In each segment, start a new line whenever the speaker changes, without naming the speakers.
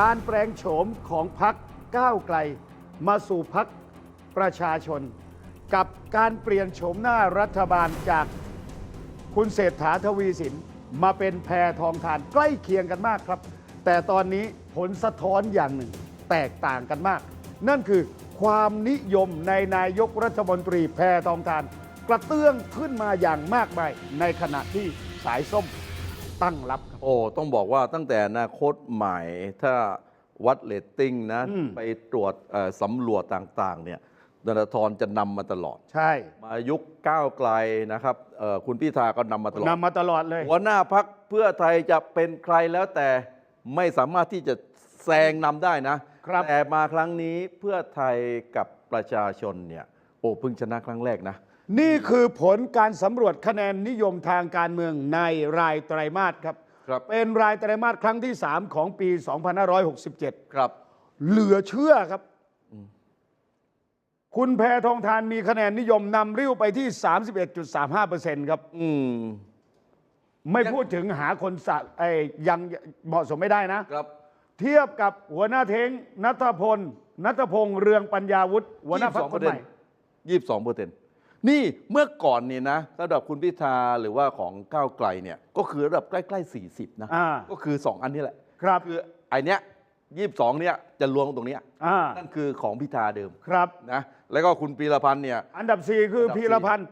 การแปลงโฉมของพักก้าวไกล มาสู่พักประชาชน กับการเปลี่ยนโฉมหน้ารัฐบาลจากคุณเศรษฐาทวีสิน มาเป็นแพรทองทานใกล้เคียงกันมากครับ แต่ตอนนี้ผลสะท้อนอย่างหนึ่งแตกต่างกันมาก นั่นคือความนิยมในนายกรัฐมนตรีแพรทองทาน กระเตื้องขึ้นมาอย่างมากมายในขณะที่สายส้ม ตั้งรับครับ
โอ้ ต้องบอกว่าตั้งแต่อนาคตใหม่ ถ้าวัดเรตติ้งนะ
อืม
ไปตรวจเอ่อสำรวจต่างๆ เนี่ยธนาธรจะนำมาตลอด
ใช่
มายุคก้าวไกลนะครับเอ่อคุณพิธาก็นำมาตลอด
นำมาตลอดเลย
หัวหน้าพักเพื่อไทยจะเป็นใครแล้วแต่ไม่สามารถที่จะแซงนำได้นะ
ครับ
แต่มาครั้งนี้เพื่อไทยกับประชาชนเนี่ย โอ้เพิ่งชนะครั้งแรกนะ
นี่คือผลการสำรวจคะแนนนิยมทางการเมืองในรายไตรมาสครับ
ครับ
เป็นรายไตรมาสครั้งที่ 3 ของปี 2567
ครับ
เหลือเชื่อครับ คุณแพทองทานมีคะแนนนิยมนำริ้วไปที่ 31.35%ครับ
อืม
ไม่พูดถึงหาคนสะไอ้ยังเหมาะสมไม่ได้นะ
ครับ
เทียบกับหัวหน้าเทงนัทพลนัทพงษ์เรืองปัญญาวุฒิหัวหน้าพรรคคนใหม่
ยี่สิบสองเปอร์เซ็นต์ นี่เมื่อก่อนนี่นะสำหรับคุณพิธาหรือว่าของก้าวไกลเนี่ยก็คือระดับใกล้ๆ 40 นะ
อ่า
ก็คือ 2 อันนี้แหละ
ครับ
คือไอเนี้ยยี่สิบสองเนี่ยจะรวมตรงเนี้ย
อ่า
นั่นคือของพิธาเดิม
ครับ
นะแล้วก็คุณปีรพันธ์เนี่ย
อันดับ 4 คือ
อันดับสี่
พีรพันธ์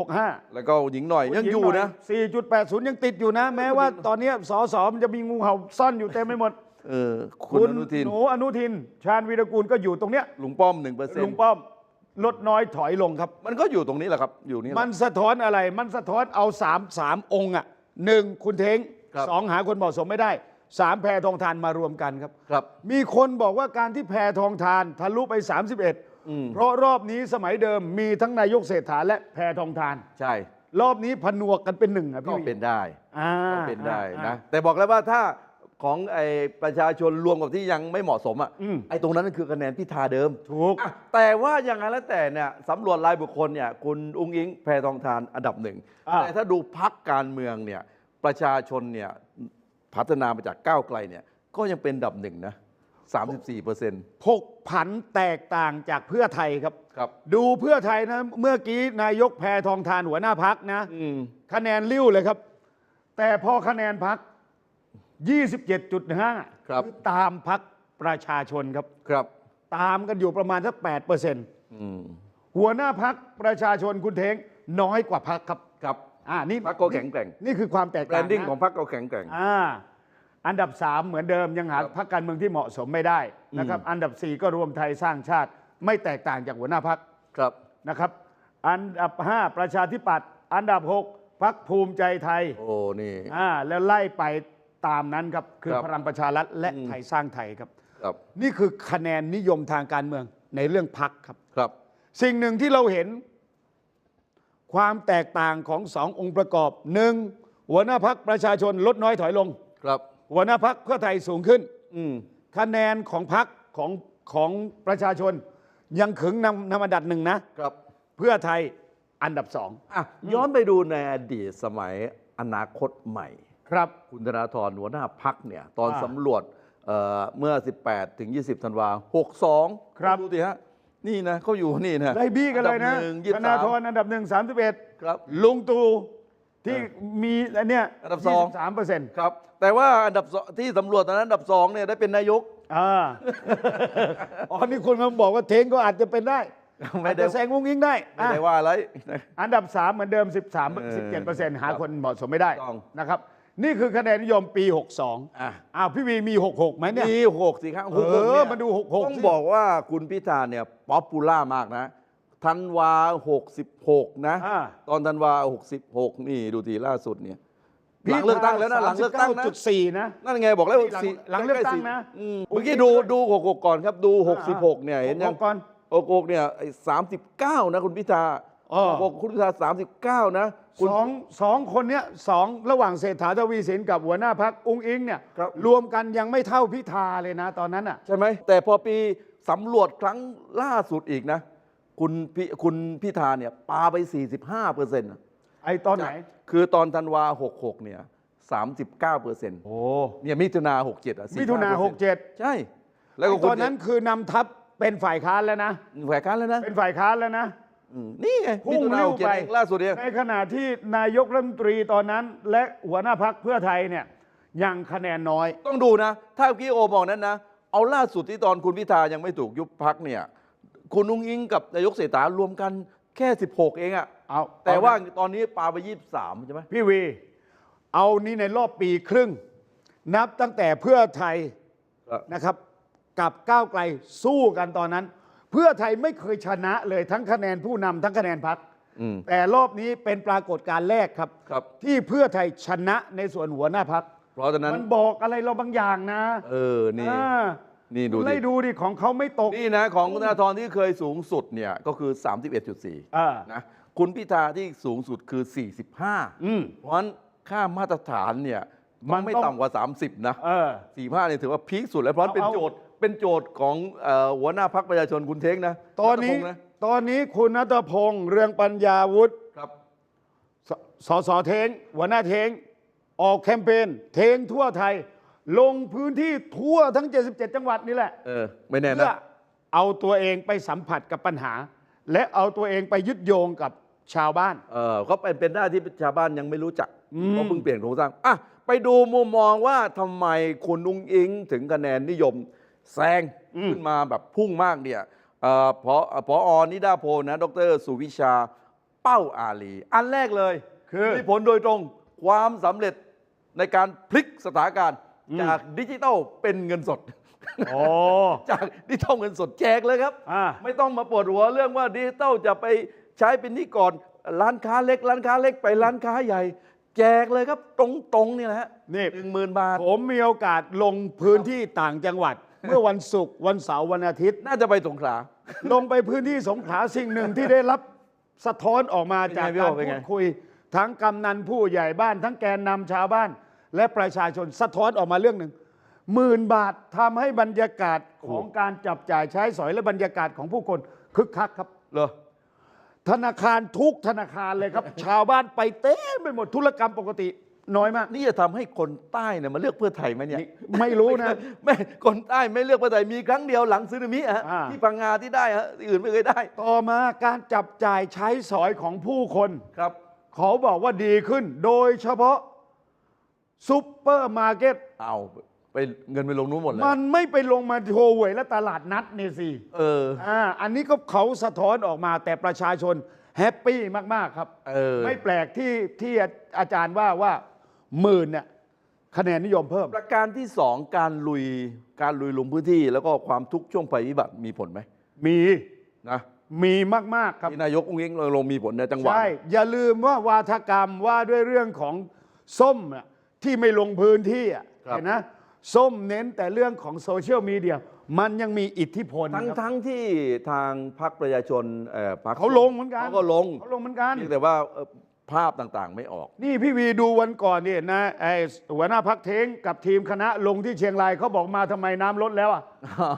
8.65
แล้วก็หญิงหน่อยยังอยู่นะ
4.80 ยังติดอยู่นะ แม้ว่าตอนนี้สอสอมันจะมีงูเห่าซ่อนอยู่เต็มไปหมด
เออคุณอนุทิน
หนูอนุทิน ชาญวีรกูลก็อยู่ตรงเนี้ย
ลุงป้อมหนึ่งเปอร์เซ็น
ลุง
ต์
ป้อม ลดน้อยถอยลงครับ
มันก็อยู่ตรงนี้แหละครับ อยู่นี่แหละ
มันสะท้อนอะไร มันสะท้อนเอา3 3องค์อะหนึ่งคุณเท้ง
ครับ
สองหาคนเหมาะสมไม่ได้สามแพทองทานมารวมกันครับ
ครับ
มีคนบอกว่าการที่แพทองทานทะลุไป
อืม
31 เพราะรอบนี้สมัยเดิมมีทั้งนายกเศรษฐาและแพทองทาน
ใช่
รอบนี้ผนวกกันเป็นหนึ่งอะ
ก็
พี่
เป็นได้
อ่า
ก็เป็นได้
อ่า
นะ แต่บอกแล้วว่าถ้า ของไอ้ประชาชนรวมกับที่ยังไม่เหมาะสมอะ
อืม
ไอ้ตรงนั้นคือคะแนนพิธาเดิม
ถูก
อะแต่ว่าอย่างนั้นแล้วแต่เนี่ยสำรวจรายบุคคลเนี่ยคุณอุ้งอิงแพทองทานอันดับหนึ่ง
อ่า
แต่ถ้าดูพักการเมืองเนี่ยประชาชนเนี่ยพัฒนามาจากก้าวไกลเนี่ยก็ยังเป็นอันดับหนึ่งนะ34เปอร์เซ็นต์
ผกผันแตกต่างจากเพื่อไทยครับ
ครับ
ดูเพื่อไทยนะ เมื่อกี้นายกแพทองทานหัวหน้าพักนะ
อืม
คะแนนริ้วเลยครับ แต่พอคะแนนพัก 27.5
ครับ
ตามพักประชาชนครับ
ครับ
ตามกันอยู่ประมาณสัก8เปอร์เซ็นต์
อืม
หัวหน้าพักประชาชนคุณเทงน้อยกว่าพักครับ
ครับ
อ่านี่
พรรคก็แข็งแกร่ง
นี่คือความแตก
แบร
ต่าง
นดิ้ง
นะ
ของพรรคก็แข็งแกร่ง
อ่าอันดับ 3 เหมือนเดิมยังหา
ครับ
พักการเมืองที่เหมาะสมไม่ได้นะครับ อันดับ 4 ก็รวมไทยสร้างชาติ ไม่แตกต่างจากหัวหน้าพัก
ครับ
นะครับ อันดับ 5 ประชาธิปัตย์อันดับ 6พักภูมิใจไทย
โอ้ นี่
อ่าแล้วไล่ไป ตามนั้นครับ คือ
ครับ
พลังประชารัฐและ
อืม
ไทยสร้างไทยครับ
ครับ
นี่คือคะแนนนิยมทางการเมืองในเรื่องพักครับ
ครับ
สิ่งหนึ่งที่เราเห็น ความแตกต่างของสององค์ประกอบหนึ่งหัวหน้าพักประชาชนลดน้อยถอยลง
ครับ
หัวหน้าพักเพื่อไทยสูงขึ้น
อืม
คะแนนของพักของของประชาชน ยังขึงนำนำอันดับหนึ่งนะ
ครับ
เพื่อไทยอันดับสอง
อะย้อนไปดูในอดีตสมัยอนาคตใหม่
ครับ
คุณธนาธรหัวหน้าพักเนี่ย ตอน
อ่า
สำรวจเอ่อเมื่อ 18 ถึง 20ธันวา62
ครับ
ดูสิฮะ นี่นะเขาอยู่นี่นะ
ไล่บี้กันเลยนะ
อัดับหงยี่
ธ
สิบ
นา
สาม
ธรอันดับหนึ่งสามสิบเอ็ด
ครับ
ลุงตู่ที่
เออ
มีอันเนี้ย
อันดับสอง
สามเปอร์เซ็นต์
ครับ แต่ว่าอันดับสองที่สำรวจตอนนั้นอันดับสองเนี่ยได้เป็นนายก
อ่า อ๋อนี่คุณมาบอกว่าเทงก็อาจจะเป็นได้
ไม่
อาจ
ได้
จะแซงวุ้งยิงได้
ไม่
อะ
ได้ว่าอะไรนะ
อันดับ 3 เหมือนเดิม 13
เออ
17เปอร์เซ็นต์หาคนเหมาะสมไม่ได้
ต้อง
นะครับ นี่คือคะแนนนิยมปี 62
อะ
อ้าวพี่วีมี 66ไหมเนี่ย
มีหกสิครับ
เออ
หกเนี่ย
มาดูหกหก
ต้อง
สิ
บอกว่าคุณพิธาเนี่ยป๊อปปูล่ามากนะธันวา 66 นะ
อ่า
ตอนธันวา 66 นี่ดูทีล่าสุดเนี่ยหลังเลือกตั้งแล้วนะหลังเลือกตั้งนะ
39.4นะ
นั่นไงบอกแล้ว
หลัง
สี่
หลังเลือกตั้งนะ
อืมเมื่อกี้ดูดู66 ก่อนครับดู 66 เนี่ยเห็นยัง
ก่อน
66เนี่ยไอ้39 นะคุณพิธา
อ๋อ
66คุณพิธา 39 นะคุณ
สองสองคนเนี้ยสองระหว่างเศรษฐาทวีสินกับหัวหน้าพักอุ้งอิงเนี่ย
ครับ
รวมกันยังไม่เท่าพิธาเลยนะตอนนั้นอะ
ใช่ไหมแต่พอปีสำรวจครั้งล่าสุดอีกนะ คุณพิคุณพิธาเนี่ยปาไป 45เปอร์เซ็นต์
ไอ้ตอนไหน
คือตอนธันวา 66 เนี่ย 39เปอร์เซ็นต์
โอ้
เนี่ยมิถุนา67อะ
มิถุนาหกเจ็ด
ใช่ แล้วก็
ตอนนั้นคือนำทัพเป็นฝ่ายค้านแล้วนะ
ฝ่ายค้านแล้วนะ
เป็นฝ่ายค้านแล้วนะ
อืม นี่ไง
พุ่
มิ
ง
ถุนา
เร็ว
หกเจ็ด
ไป
เองล่าสุดเอง
ในขณะที่นายกรัฐมนตรีตอนนั้น และหัวหน้าพักเพื่อไทยเนี่ยยังคะแนนน้อย
ต้องดูนะ ถ้าเมื่อกี้โอบอกนั้นนะ เอาล่าสุดที่ตอนคุณพิธายังไม่ถูกยุบพักเนี่ย คุณนุ้งอิงกับนายกเศรษฐารวมกันแค่ 16 เองอะ
เอา
แต่ว่า
เอ
ตอนนี้ปาไป 23 ใช่ไหม
นะพี่วี เอานี่ในรอบปีครึ่ง นับตั้งแต่เพื่อไทยนะครับ กับก้าวไกลสู้กันตอนนั้น เพื่อไทยไม่เคยชนะเลยทั้งคะแนนผู้นำทั้งคะแนนพัก
อืม
แต่รอบนี้เป็นปรากฏการณ์แรกครับ
ครับ
ที่เพื่อไทยชนะในส่วนหัวหน้าพัก
เพราะฉะนั้น
มันบอกอะไรเราบางอย่างนะ
เออ นี่
อ่า
นี่ดู
ไล่
ดิ
ดูดิของเขาไม่ตก
นี่นะ ของคุณธนาธรที่เคยสูงสุดเนี่ย ก็คือ 31.4
อ่า
นะ คุณพิธาที่สูงสุดคือ 45
อืม
เพราะฉะนั้นค่ามาตรฐานเนี่ย
มั
มัน
น
ไม่
ต้อง
ต่ำกว่า 30 นะ
เออ
สี่ห้าเนี่ยถือว่าพีคสุดแล้วเพราะฉะนั้นเป็น
เอา
โจทย์เป็นโจทย์ของเอ่อหัวหน้าพักประชาชนคุณเท้งนะ
ตอนนี้
รัฐพงษ์ะ
ตอนนี้คุณนัทพงษ์เรืองปัญญาวุฒิ
ครับ
สสสเทงหัวหน้าเทง ออกแคมเปญเทงทั่วไทย ลงพื้นที่ทั่วทั้ง 77 จังหวัดนี่แหละ
เออ ไม่แน่
เพื่อ
นะ
เอาตัวเองไปสัมผัสกับปัญหา และเอาตัวเองไปยึดโยงกับชาวบ้าน
เออก็เป็นเป็นได้ที่ชาวบ้านยังไม่รู้จัก
อืม
เพราะเพิ่งเปลี่ยนโครงสร้างอะไปดูมุมมองว่าทำไมคุณนุงอิงถึงคะแนนนิยม แซงขึ้นมาแบบพุ่งมากเนี่ยเอ่อพอพออนิดาโพลนะดรสุวิชาเป้าอาลี อันแรกเลย
คือ
มีผลโดยตรงความสำเร็จในการพลิกสถานการณ์
อืม
จากดิจิทัลเป็นเงินสด
โอ้
จากดิจิทัลเงินสดแจกเลยครับ
อ่า
ไม่ต้องมาปวดหัวเรื่องว่าดิจิทัลจะไปใช้เป็นหนี่ก่อนร้านค้าเล็ก ร้านค้าเล็กไปร้านค้าใหญ่ แจกเลยครับตรงๆนี่แหละฮะ
นี่
หนึ่งหมื่นบาท
ผมมีโอกาสลงพื้นที่ต่างจังหวัด เมื่อวันศุกร์วันเสาร์วันอาทิตย์
น่าจะไปสงขลา
ลงไปพื้นที่สงขลาสิ่งหนึ่งที่ได้รับสะท้อนออกมาจาก
เป็นไงพี่
การ
โอเป็น
พู
ไง
ดคุย ทั้งกำนันผู้ใหญ่บ้าน ทั้งแกนนำชาวบ้าน และประชาชนสะท้อนออกมาเรื่องหนึ่งหมื่นบาททำให้บรรยากาศของการจับจ่ายใช้สอยและบรรยากาศของผู้คนคึกคักครับ
เหรอ
ธนาคารทุกธนาคารเลยครับ ชาวบ้านไปเต็มไปหมดธุรกรรมปกติ น้อยมาก
นี่จะทำให้คนใต้เนี่ยมาเลือกเพื่อไทยไหมเนี่ย
นี่ไม่รู้นะ
ไม่ คนใต้ไม่เลือกเพื่อไทยมีครั้งเดียวหลังซึนามิฮะ
อ่า
ที่พังงาที่ได้ฮะที่อื่นไม่เคยได้
ต่อมาการจับจ่ายใช้สอยของผู้คน
ครับ
เขาบอกว่าดีขึ้น โดยเฉพาะซุปเปอร์มาร์เก็ต
เอาไปเงินไปลงนู้นหมดเลย
มันไม่ไปลงมาโชว์หวยและตลาดนัดนี่สิ
เออ
อ่าอันนี้ก็เขาสะท้อนออกมาแต่ประชาชนแฮปปี้มาก ๆ ครับ
เออ
ไม่แปลกที่ที่อาจารย์ว่าว่า หมื่นเนี่ยคะแนนนิยมเพิ่ม
ประการที่สองการลุยการลุยลงพื้นที่ แล้วก็ความทุกข์ช่วงภัยพิบัติมีผลไหม
มี
นะ
มีมาก ๆ ครับ
ที่นายกอุ้งอิงลงมีผลในจังหวัด
ใช่อย่าลืมว่าวาทกรรมว่าด้วยเรื่องของส้มน่ะที่ไม่ลงพื้นที่อะ
ครับ
เห็นนะส้มเน้นแต่เรื่องของโซเชียลมีเดียมันยังมีอิทธิพล
ทั้ง
ครับ
ทั้งที่ทางพรรคประชาชนเอ่อพรรค
เขาลงเหมือนกัน
เขาก็ลง
เขาลงเหมือนกัน
เพียงแต่ว่าเอ่อ ภาพต่างๆ ไม่ออก
นี่พี่วีดูวันก่อนเนี่ยนะไอ้หัวหน้าพักเทงกับทีมคณะลงที่เชียงรายเขาบอกมาทำไมน้ำลดแล้วอะ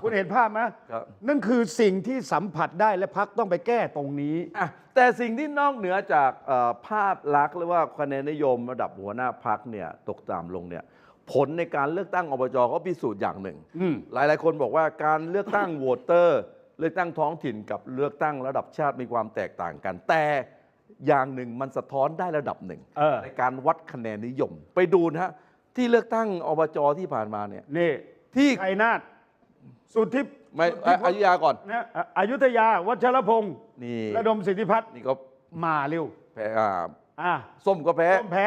คุณเห็นภาพไหม
ครับ
นั่นคือสิ่งที่สัมผัสได้และพักต้องไปแก้ตรงนี้
อะแต่สิ่งที่นอกเหนือจากเอ่อภาพลักษณ์หรือว่าคะแนนนิยมระดับหัวหน้าพักเนี่ยตกต่ำลงเนี่ยผลในการเลือกตั้งอบจก็พิสูจน์อย่างหนึ่ง
อืม
หลายๆ คนบอกว่าการเลือกตั้ง โหวตเตอร์ เลือกตั้งท้องถิ่นกับเลือกตั้งระดับชาติมีความแตกต่างกัน แต่ อย่างหนึ่งมันสะท้อนได้ระดับหนึ่ง
เออ
ในการวัดคะแนนนิยม ไปดูนะฮะ ที่เลือกตั้งอบจที่ผ่านมาเนี่ย
นี่
ที่
ชัยนาทสุทธิ
ไม่
สุทธิพ
อา
จน์
ยุยาก่อน
นะอะอยุธยา วัชรพงศ์
นี่
ระดมสิทธิพัฒน์
นี่ก็
มาเร็ว
แพ้อ่า
อะ
ส้มก็แพ้
ส้มแพ้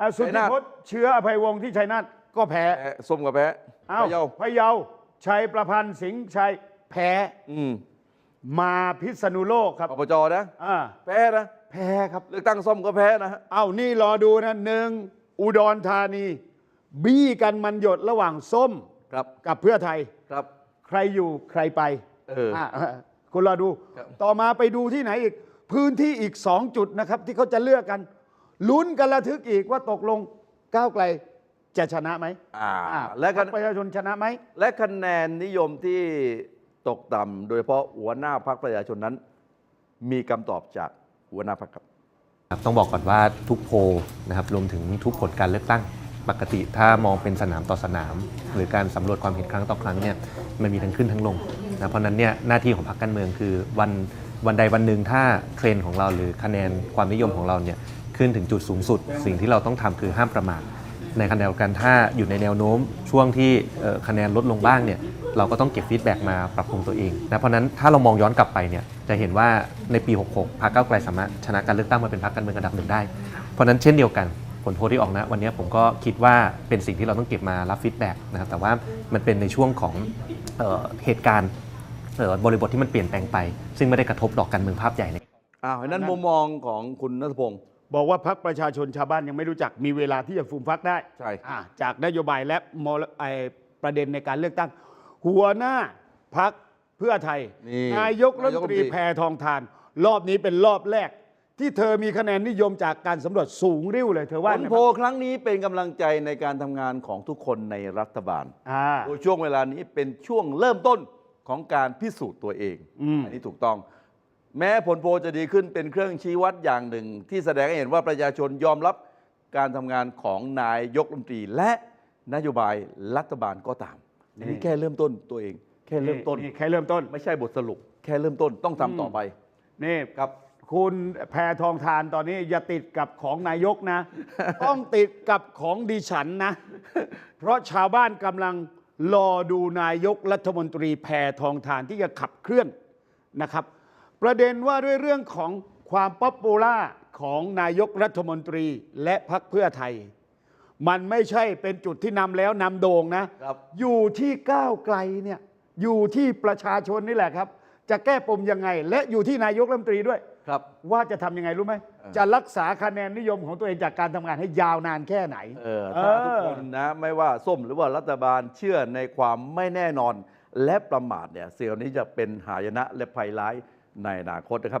อะสุท
ชัย
ธิ
นาท
พจน์เชื้ออภัยวงศ์ที่ชัยนาทก็แพ้
แพ้ส้มก็แพ้
อ้าว
พะเยา
พะเยาชัยประพันธ์สิงห์ชัยแพ้
อืม
มาพิษณุโลกครับ
อบจนะ
อ่า
แพ้นะ
แพ้ครับ
เลือกตั้งส้มก็แพ้นะฮะ
เอ้านี่รอดูนะหนึ่งอุดรธานี บี้กันมันหยดระหว่างส้ม
ครับ
กับเพื่อไทย
ครับ
ใครอยู่ใครไป
เออ
อะคุณรอดู
ครับ
ต่อมาไปดูที่ไหนอีก พื้นที่อีกสองจุดนะครับ ที่เขาจะเลือกกันลุ้นกันระทึกอีกว่าตกลงก้าวไกลจะชนะไหม
อ่า
อะ
และ
พร
คะ
รคประชาชนชนะไหม
และคะแนนนิยมที่ตกต่ำโดยเฉพาะหัวหน้าพรรคประชาชนนั้น มีคำตอบจาก หัวหน้าพรรคครับ
ต้องบอกก่อนว่าทุกโพลนะครับรวมถึงทุกผลการเลือกตั้งปกติถ้ามองเป็นสนามต่อสนาม หรือการสำรวจความเห็นครั้งต่อครั้งเนี่ยมันมีทั้งขึ้นทั้งลงนะเพราะนั้นเนี่ยหน้าที่ของพรรคการเมืองคือวันวันใดวันหนึ่งถ้าเทรนของเราหรือคะแนนความนิยมของเราเนี่ยขึ้นถึงจุดสูงสุด สิ่งที่เราต้องทำคือห้ามประมาท ในขณะเดียวกันถ้าอยู่ในแนวโน้มช่วงที่คะแนนลดลงบ้างเนี่ยเราก็ต้องเก็บฟีดแบ็กมาปรับปรุงตัวเองนะเพราะนั้นถ้าเรามองย้อนกลับไปเนี่ยจะเห็นว่าในปี 66พรรคก้าวไกลสามารถชนะการเลือกตั้งมาเป็นพรรคการเมืองอันดับหนึ่งได้ เพราะนั้นเช่นเดียวกันผลโพลที่ออกนะวันนี้ผมก็คิดว่าเป็นสิ่งที่เราต้องเก็บมารับฟีดแบ็กนะครับแต่ว่ามันเป็นในช่วงของเออเหตุการณ์บริบทที่มันเปลี่ยนแปลงไป ซึ่งไม่ได้กระทบต่อการเมืองภาพใหญ่ใน
อ้าวนั้นมุมมองของคุณนัทพงศ์
บอกว่าพักประชาชนชาวบ้านยังไม่รู้จักมีเวลาที่จะฟูมฟักได้
ใช่
อ่าจากนโยบายและมลไอประเด็นในการเลือกตั้ง หัวหน้าพักเพื่อไทย
นี่
นายกรัฐมนตรี
นายกรัฐมนตรี
แพทองทาน รอบนี้เป็นรอบแรก ที่เธอมีคะแนนนิยมจากการสำรวจสูงริ้วเลยเธอ
ผ
ว่า
ล
ไง
โพล
บ้าง
ครั้งนี้เป็นกำลังใจในการทำงานของทุกคนในรัฐบาล
อ่า
โดยช่วงเวลานี้เป็นช่วงเริ่มต้นของการพิสูจน์ตัวเอง
อืม
นนี้ถูกต้อง แม้ผลโพลจะดีขึ้นเป็นเครื่องชี้วัดอย่างหนึ่ง ที่แสดงให้เห็นว่าประชาชนยอมรับการทำงานของนายยกรัฐมนตรี และนโยบายรัฐบาลก็ตามอันนี้แค่เริ่มต้นตัวเอง แค่เริ่มต้น
แค่เริ่มต้น
ไม่ใช่บทสรุป แค่เริ่มต้นต้องทำต่อไป
นี่
ครับ
คุณแพทองทานตอนนี้อย่าติดกับของนายกนะ ต้องติดกับของดิฉันนะ เพราะชาวบ้านกำลังรอดูนายกรัฐมนตรีแพทองทานที่จะขับเคลื่อนนะครับ ประเด็นว่าด้วยเรื่องของความป๊อปปูล่าของนายกรัฐมนตรีและพรรคเพื่อไทย มันไม่ใช่เป็นจุดที่นำแล้วนำโด่งนะ
ครับ
อยู่ที่ก้าวไกลเนี่ยอยู่ที่ประชาชนนี่แหละครับ จะแก้ปมยังไง และอยู่ที่นายกรัฐมนตรีด้วย
ครับ
ว่าจะทำยังไงรู้ไหม
เออ
จะรักษาคะแนนนิยมของตัวเองจากการทำงานให้ยาวนานแค่ไหน
เออถ้าทุกคนนะไม่ว่าส้มหรือว่ารัฐบาลเชื่อในความไม่แน่นอน และประมาทเนี่ยเสี่ยวนี้จะเป็นหายนะและภัยร้าย ในอนาคตนะครับ